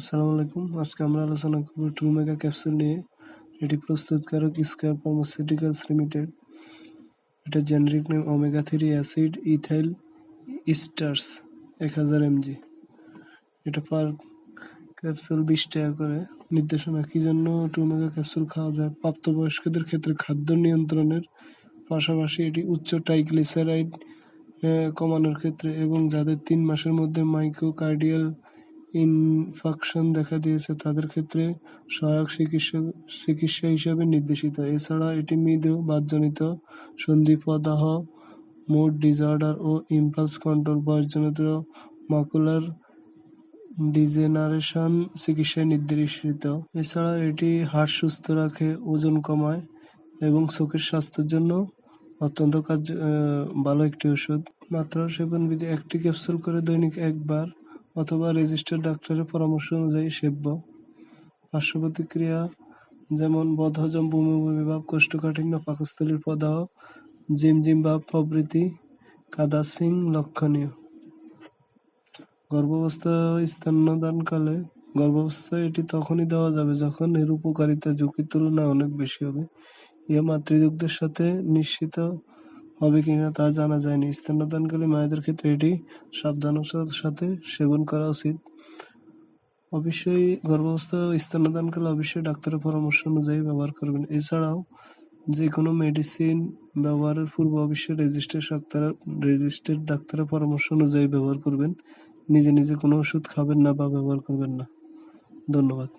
আসসালামু আলাইকুম। আজকে আমরা আলোচনা করব টু মেগা ক্যাপসুল নিয়ে। এটি প্রস্তুতকারক স্কয়ার ফার্মাসিউটিক্যালস লিমিটেড। এটা generic name omega three acid ethyl esters এক হাজার এমজি এটা পার ক্যাপসুল বিশ টাকা করে। নির্দেশনা, কি জন্য টু মেগা ক্যাপসুল খাওয়া যায়? প্রাপ্তবয়স্কদের ক্ষেত্রে খাদ্য নিয়ন্ত্রণের পাশাপাশি এটি উচ্চ ট্রাইগ্লিসারাইড কমানোর ক্ষেত্রে এবং যাদের তিন মাসের মধ্যে মাইক্রোকার্ডিয়াল ইনফাকশন দেখা দিয়েছে, তাদের ক্ষেত্রে সহায়ক চিকিৎসা চিকিৎসা হিসাবে নির্দেশিত। এছাড়া এটি মৃদু বাতজনিত সন্ধিপ্রদাহ, মুড ডিসঅর্ডার ও ইম্পালস কন্ট্রোল বয়সজনিত মাকুলার ডিজেনারেশন চিকিৎসায় নির্দেশিত। এছাড়া এটি হাড় সুস্থ রাখে, ওজন কমায় এবং চোখের স্বাস্থ্যের জন্য অত্যন্ত কার্য ভালো একটি ওষুধ। মাত্রা সেবন বিধি একটি ক্যাপসুল করে দৈনিক একবার অথবা রেজিস্টার্ড ডাক্তারের পরামর্শ অনুযায়ী সেব্য। পার্শ্ব প্রতিক্রিয়া যেমন বদহজম বমি বমি ভাব কোষ্ঠকাঠিন্য, পাকস্থলীর প্রদাহ জিমজিম ভাব প্রভৃতি কাদাসিং লক্ষণীয়। গর্ভাবস্থা স্তন্যদানকালে গর্ভাবস্থায় এটি তখনই দেওয়া যাবে যখন এর উপকারিতা ঝুঁকির তুলনায় অনেক বেশি হবে। ইহা মাতৃদুগ্ধের সাথে নিশ্চিত হবে কিনা তা জানা যায়নি। স্তন্যদানকালে মায়েদের ক্ষেত্রে এটি সাবধানতার সাথে সেবন করা উচিত। অবশ্যই গর্ভাবস্থা স্তন্যদানকালে অবশ্যই ডাক্তারের পরামর্শ অনুযায়ী ব্যবহার করবেন। এছাড়াও যে কোনো মেডিসিন ব্যবহারের পূর্ব অবশ্যই রেজিস্টার ডাক্তার রেজিস্টার্ড ডাক্তারের পরামর্শ অনুযায়ী ব্যবহার করবেন। নিজে নিজে কোনো ওষুধ খাবেন না বা ব্যবহার করবেন না। ধন্যবাদ।